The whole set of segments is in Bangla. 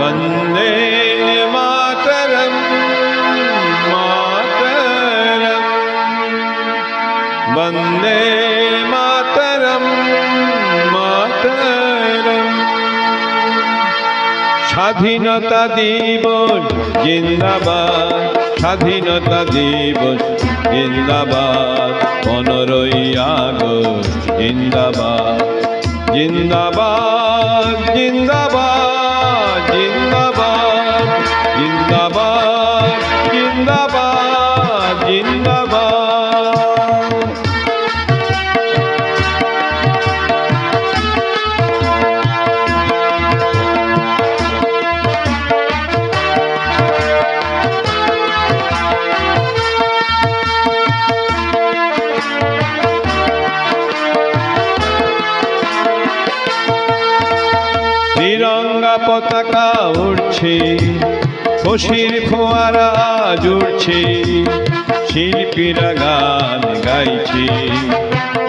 বন্দে মাতরম মাতরম। বন্দে মাতরম মাতরম। স্বাধীনতা দিবস, জিন্দাবাদ। স্বাধীনতা দিবস, জিন্দাবাদ। পনেরোই আগস্ট, জিন্দাবাদ। জিন্দাবাদ জিন্দাবাদ। জিন্দাবাদ জিন্দাবাদ জিন্দাবাদ। তিরঙ্গা পতাকা উড়ছে খুশির ফোয়ারা জুড়ছে শিল্পীরা গান গাইছে,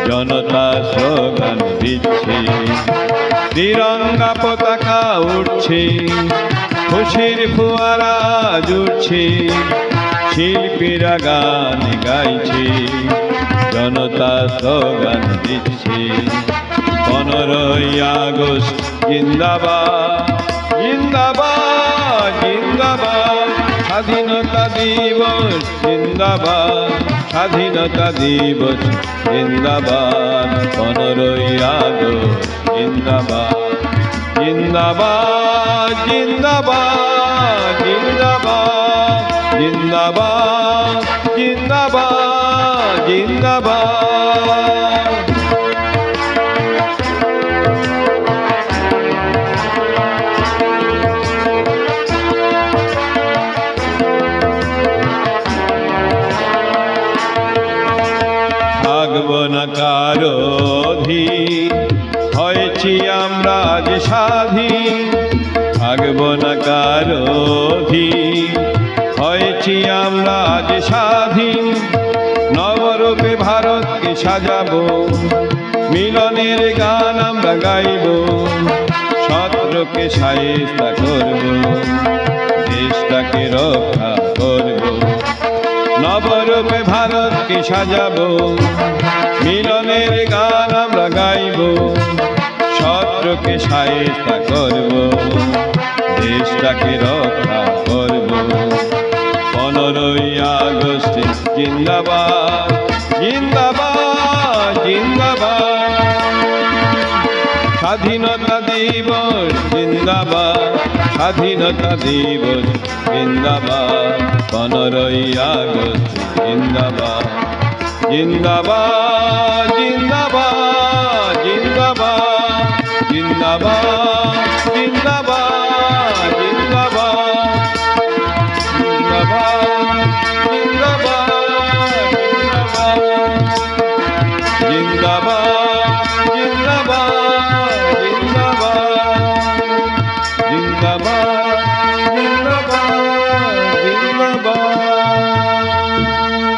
জনতা স্লোগান দিচ্ছে। তিরঙ্গা পতাকা উঠছে খুশির ফোয়ারা জুড়ছে শিল্পীরা গান গাইছে, জনতা স্লোগান দিচ্ছে। পনেরোই আগস্ট, জিন্দাবাদ। স্বাধীনতা দিবস, জিন্দাবাদ। স্বাধীনতা দিবস, জিন্দাবাদ। পনেরোই আগস্ট, জিন্দাবাদ। জিন্দাবাদ জিন্দাবাদ জিন্দাবাদ। জিন্দাবাদ জিন্দাবাদ জিন্দাবাদ। অধীন হয়েছি আমরা আজ স্বাধীন থাকব না কারও অধীন হয়েছি আমরা আজ স্বাধীন নবরূপে ভারতকে সাজাবো, মিলনের গান আমরা গাইব, শত্রুকে সাহেস্তা করব, দেশটাকে রক্ষা নবরূপে ভারতকে সাজাবো। মিলনের গান আমরা গাইব। শত্রুকে সাহেস্তা করব। দেশটাকে রক্ষা করব। পনেরোই আগস্ট, জিন্দাবাদ জিন্দাবাদ জিন্দাবাদ। স্বাধীনতা দিবস, জিন্দাবাদ। স্বাধীনতা দিবস, জিন্দাবাদ। পনেরোই আগস্ট জিন্দাবাদ। জিন্দাবাদ